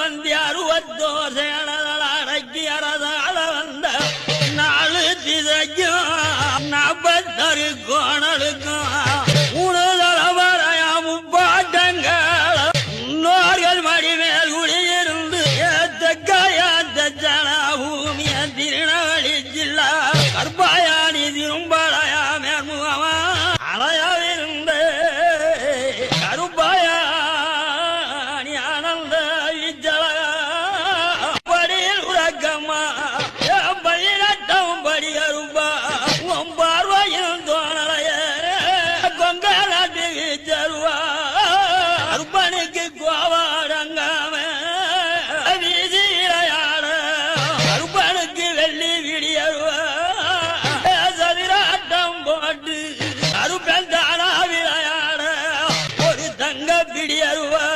வந்தி அறுபத்தோர் channel அடக்கி அரசாள வந்த நாலு திசைக்கும் நாற்பத்தொரு அம்மா. பள்ளிரட்டம் படி அரும்பா. ஒம்பார்வையும் தோணலையேற கொங்காலாட்டுக்கு தருவா. அர்ப்பணிக்கு கோவாடங்காம. வீதியிலையாட அர்ப்பனுக்கு வெள்ளி விடியருவா சதிராட்டம் போட்டு. அருப்பன் தானா விளையாட ஒரு தங்க பிடியருவா